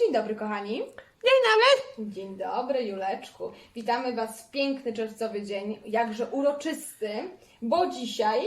Dzień dobry, kochani. Dzień dobry. Dzień dobry, Juleczku. Witamy Was w piękny czerwcowy dzień, jakże uroczysty, bo dzisiaj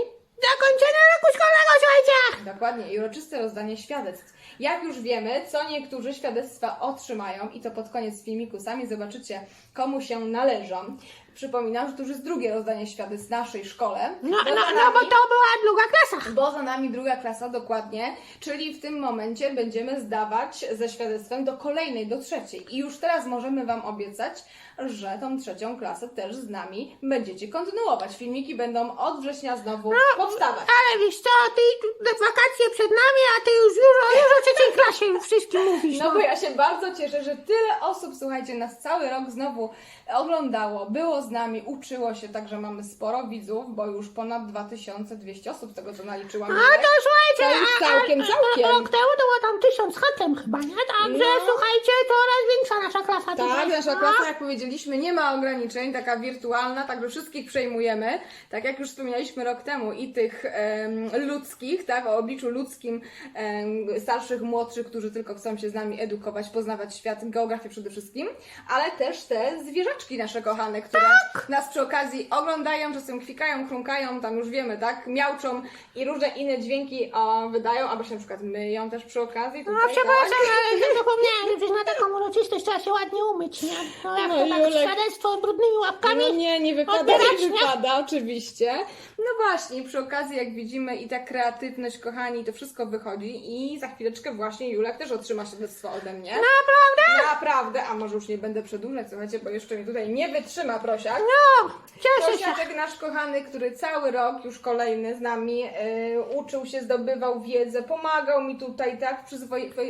Zakończenie roku szkolnego, słuchajcie. Dokładnie, i uroczyste rozdanie świadectw. Jak już wiemy, co niektórzy świadectwa otrzymają i to pod koniec filmiku sami zobaczycie, komu się należą. Przypominam, że to już jest drugie rozdanie świadectw w naszej szkole. No, bo no, za no, bo nami- to była druga klasa. Bo za nami druga klasa, dokładnie, czyli w tym momencie będziemy zdawać ze świadectwem do kolejnej, do trzeciej. I już teraz możemy Wam obiecać, że tą trzecią klasę też z nami będziecie kontynuować. Filmiki będą od września znowu powstawać. Ale wiesz co, ty wakacje przed nami, a ty już dużo, już o trzeciej klasie już wszystkim mówisz. No bo ja się bardzo cieszę, że tyle osób, słuchajcie, nas cały rok znowu oglądało, było z nami, uczyło się, także mamy sporo widzów, bo już ponad 2200 osób z tego co naliczyłam. A to słuchajcie, już a- a- całkiem, a- całkiem. Rok temu to było tam tysiąc chatem chyba, nie? Także No. słuchajcie, coraz większa nasza klasa Tak, tutaj. nasza No. klasa, jak powiedzieliśmy, nie ma ograniczeń, taka wirtualna, także wszystkich przejmujemy. Tak jak już wspominaliśmy rok temu, i tych em, ludzkich, tak, o obliczu ludzkim, em, starszych, młodszych, którzy tylko chcą się z nami edukować, poznawać świat, geografię przede wszystkim, ale też te zwierzaczki nasze kochane, które nas przy okazji oglądają, czasem kwikają, chrumkają, tam już wiemy, tak, miauczą i różne inne dźwięki o, wydają, albo się na przykład myją też przy okazji. No Tutaj, przepraszam, tak. ale nie zapomniałem, że przecież na taką uroczystość trzeba się ładnie umyć, nie? No jak No, to tak Julek. świadectwo brudnymi łapkami. No nie, nie wypada, odbierać, nie nie? wypada, oczywiście. No właśnie, przy okazji, jak widzimy, i ta kreatywność, kochani, to wszystko wychodzi i za chwileczkę właśnie Julek też otrzyma świadectwo ode mnie. Naprawdę? Naprawdę, a może już nie będę przedłużać, słuchajcie, bo jeszcze mi tutaj nie wytrzyma prosiak. No, cieszę się. Nasz kochany, który cały rok już kolejny z nami e, uczył się, zdobywał wiedzę, pomagał mi tutaj, tak,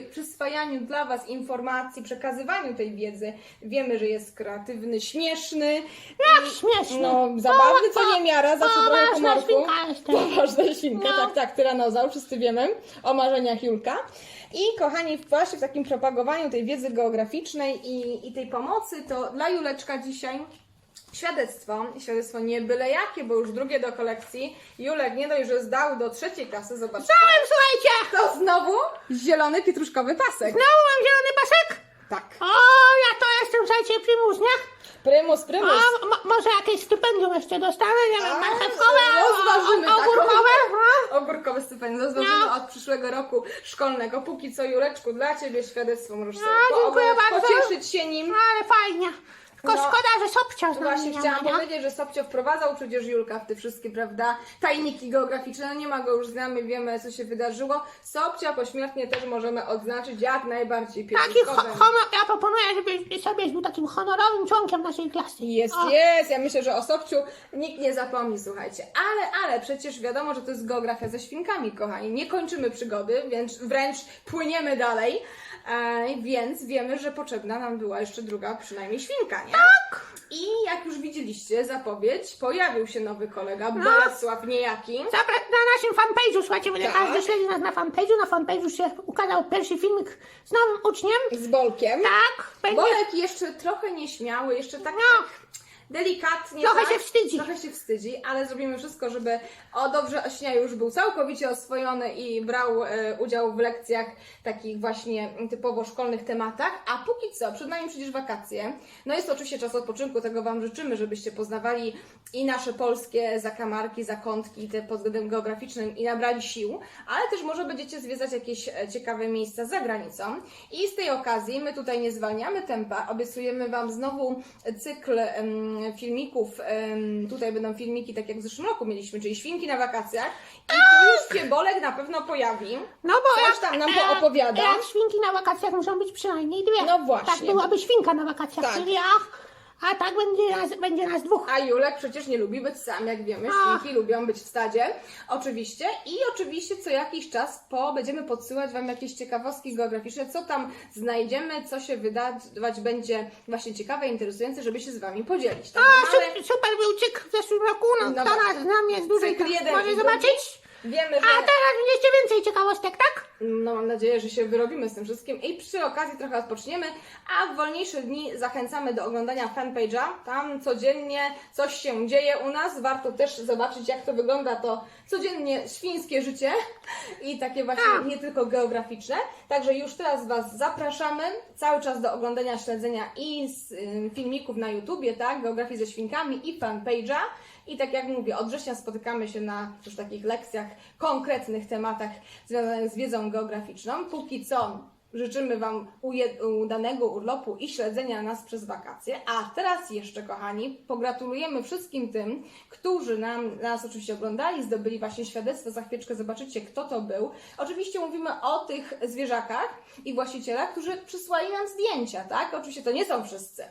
w przyswajaniu dla Was informacji, przekazywaniu tej wiedzy. Wiemy, że jest kreatywny, śmieszny. Jak śmieszny. No, zabawny Po- co nie miara, zawsze trochę poważna humorku. świnka jestem. Poważna świnka, No. tak, tak, tyranozaur, wszyscy wiemy o marzeniach Julka. I kochani, właśnie w takim propagowaniu tej wiedzy geograficznej i, i tej pomocy, to dla Juleczka dzisiaj Świadectwo, świadectwo nie byle jakie, bo już drugie do kolekcji. Julek nie dość, że zdał do trzeciej klasy, zobaczcie. Dałem, słuchajcie! To znowu zielony pietruszkowy pasek. Znowu mam zielony pasek? Tak. O, ja to jestem, słuchajcie, primus, nie? Prymus, A prymus. mo- może jakieś stypendium jeszcze dostanę, nie wiem, A, marchewkowe, rozważymy, o- tak. ogórkowe? a? Ogórkowe stypendium. Rozważymy No. od przyszłego roku szkolnego. Póki co, Juleczku, dla Ciebie świadectwo możesz sobie A, dziękuję po- bardzo. pocieszyć się nim. Ale fajnie. Tylko No. szkoda, że Sobcia z nami Właśnie nie chciałam ma, powiedzieć, że Sobcio wprowadzał przecież Julka w te wszystkie, prawda, tajniki geograficzne, no nie ma go już znamy, wiemy co się wydarzyło. Sobcia pośmiertnie też możemy odznaczyć jak najbardziej Taki ho- honor, ja proponuję, żeby sobie był takim honorowym członkiem naszej klasy. Jest, O, jest. Ja myślę, że o Sobciu nikt nie zapomni, słuchajcie. Ale, ale przecież wiadomo, że to jest geografia ze świnkami, kochani. Nie kończymy przygody, więc wręcz płyniemy dalej. E, więc wiemy, że potrzebna nam była jeszcze druga przynajmniej świnka, nie? Tak! I jak już widzieliście zapowiedź, pojawił się nowy kolega, Bolesław Niejaki. Na naszym fanpage'u, słuchajcie, będzie Tak. każdy śledzi nas na fanpage'u. Na fanpage'u się ukazał pierwszy filmik z nowym uczniem. Z Bolkiem. Tak, będzie. Bolek jeszcze trochę nieśmiały, jeszcze tak, No. Delikatnie. Trochę tak? się wstydzi. Trochę się wstydzi, ale zrobimy wszystko, żeby o dobrze Ośnia już był całkowicie oswojony i brał e, udział w lekcjach takich właśnie typowo szkolnych tematach. A póki co, przed nami przecież wakacje. No jest to oczywiście czas odpoczynku, tego Wam życzymy, żebyście poznawali i nasze polskie zakamarki, zakątki, te pod względem geograficznym i nabrali sił, ale też może będziecie zwiedzać jakieś e, ciekawe miejsca za granicą. I z tej okazji my tutaj nie zwalniamy tempa, obiecujemy Wam znowu cykl filmików. tutaj będą filmiki, tak jak w zeszłym roku mieliśmy, czyli świnki na wakacjach. I tu już się Bolek na pewno pojawi. No bo Coś jak, tam nam e, poopowiada. Jak świnki na wakacjach muszą być przynajmniej dwie. No właśnie. Tak byłaby świnka na wakacjach, Tak. czyli ach, a tak będzie nas, będzie nas dwóch. A Julek przecież nie lubi być sam, jak wiemy. Ach. Świnki lubią być w stadzie. Oczywiście. I oczywiście co jakiś czas po będziemy podsyłać Wam jakieś ciekawostki geograficzne, co tam znajdziemy, co się wydawać będzie właśnie ciekawe, interesujące, żeby się z Wami podzielić. A, Także mamy su- super był cykl w zeszłym roku, no, No zna mnie z Cykl to jeden może zobaczyć. Wiemy, A że... teraz jeszcze więcej ciekawostek, tak? No mam nadzieję, że się wyrobimy z tym wszystkim i przy okazji trochę odpoczniemy, a w wolniejsze dni zachęcamy do oglądania fanpage'a. Tam codziennie coś się dzieje u nas. Warto też zobaczyć, jak to wygląda to codziennie świńskie życie i takie właśnie Tak. nie tylko geograficzne. Także już teraz Was zapraszamy cały czas do oglądania, śledzenia i z, y, filmików na YouTubie, tak? Geografii ze świnkami i fanpage'a. I tak jak mówię, od września spotykamy się na już takich lekcjach, konkretnych tematach związanych z wiedzą geograficzną. Póki co życzymy Wam udanego urlopu i śledzenia nas przez wakacje. A teraz jeszcze, kochani, pogratulujemy wszystkim tym, którzy nam, nas oczywiście oglądali, zdobyli właśnie świadectwo. Za chwileczkę zobaczycie, kto to był. Oczywiście mówimy o tych zwierzakach i właścicielach, którzy przysłali nam zdjęcia, tak? Oczywiście to nie są wszyscy.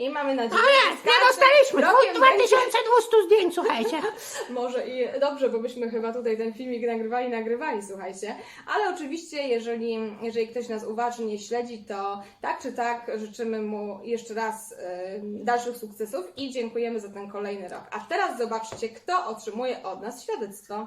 I mamy nadzieję, że z nie każdym dostaliśmy rokiem dwu- będzie- 2200 zdjęć, słuchajcie. może i dobrze, bo byśmy chyba tutaj ten filmik nagrywali, nagrywali, słuchajcie. Ale oczywiście, jeżeli, jeżeli ktoś nas uważnie śledzi, to tak czy tak życzymy mu jeszcze raz y, dalszych sukcesów i dziękujemy za ten kolejny rok. A teraz zobaczcie, kto otrzymuje od nas świadectwo.